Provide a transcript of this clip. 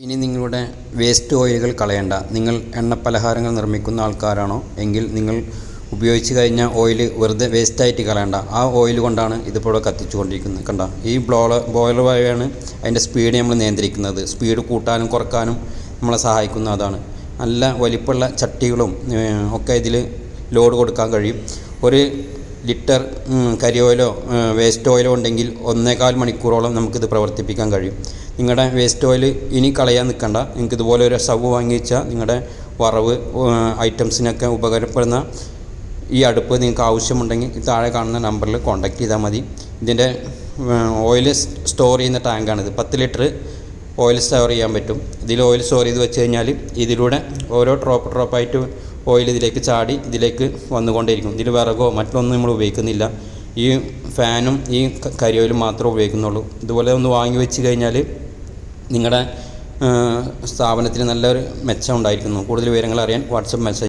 ഇനി നിങ്ങളുടെ വേസ്റ്റ് ഓയിലുകൾ കളയണ്ട. നിങ്ങൾ എണ്ണപ്പലഹാരങ്ങൾ നിർമ്മിക്കുന്ന ആൾക്കാരാണോ? എങ്കിൽ നിങ്ങൾ ഉപയോഗിച്ച് കഴിഞ്ഞ ഓയിൽ വെറുതെ വേസ്റ്റായിട്ട് കളയണ്ട. ആ ഓയിൽ കൊണ്ടാണ് ഇതിപ്പോൾ ഇവിടെ കത്തിച്ചു കൊണ്ടിരിക്കുന്നത് കണ്ട? ഈ ബ്ലോളർ ബോയിലർ വഴിയാണ് അതിന്റെ സ്പീഡ് നമ്മൾ നിയന്ത്രിക്കുന്നത്. സ്പീഡ് കൂട്ടാനും കുറക്കാനും നമ്മളെ സഹായിക്കുന്ന അതാണ്. നല്ല വലിപ്പമുള്ള ചട്ടികളും ഒക്കെ ഇതിൽ ലോഡ് കൊടുക്കാൻ കഴിയും. ഒരു ലിറ്റർ കരി ഓയിലോ വേസ്റ്റ് ഓയിലോ ഉണ്ടെങ്കിൽ ഒന്നേകാൽ മണിക്കൂറോളം നമുക്കിത് പ്രവർത്തിപ്പിക്കാൻ കഴിയും. നിങ്ങളുടെ വേസ്റ്റ് ഓയിൽ ഇനി കളയാൻ നിൽക്കണ്ട നിങ്ങൾക്ക് ഇതുപോലെ ഒരു സ്റ്റവ് വാങ്ങി വെച്ചാൽ നിങ്ങളുടെ വറവ് ഐറ്റംസിനൊക്കെ ഉപകാരപ്പെടുന്ന ഈ അടുപ്പ് നിങ്ങൾക്ക് ആവശ്യമുണ്ടെങ്കിൽ താഴെ കാണുന്ന നമ്പറിൽ കോൺടാക്റ്റ് ചെയ്താൽ മതി. ഇതിന്റെ ഓയിൽ സ്റ്റോർ ചെയ്യുന്ന ടാങ്കാണിത് പത്ത് ലിറ്റർ ഓയിൽ സ്റ്റോർ ചെയ്യാൻ പറ്റും. ഇതിൽ ഓയിൽ സ്റ്റോർ ചെയ്ത് വെച്ച് കഴിഞ്ഞാൽ ഇതിലൂടെ ഓരോ ഡ്രോപ്പ് ഡ്രോപ്പായിട്ട് ഓയിൽ ഇതിലേക്ക് ചാടി ഇതിലേക്ക് വന്നുകൊണ്ടേയിരിക്കും. ഇതിൽ വിറകോ മറ്റൊന്നും നമ്മൾ ഉപയോഗിക്കുന്നില്ല. ഈ ഫാനും ഈ കരിയോയിലും മാത്രമേ ഉപയോഗിക്കുന്നുള്ളൂ. ഇതുപോലെ ഒന്ന് വാങ്ങി വെച്ച് കഴിഞ്ഞാൽ നിങ്ങളുടെ സ്ഥാപനത്തിന് നല്ലൊരു മെച്ചം ഉണ്ടായിരിക്കുന്നു. കൂടുതൽ വിവരങ്ങൾ അറിയാൻ വാട്സപ്പ് മെസ്സേജ്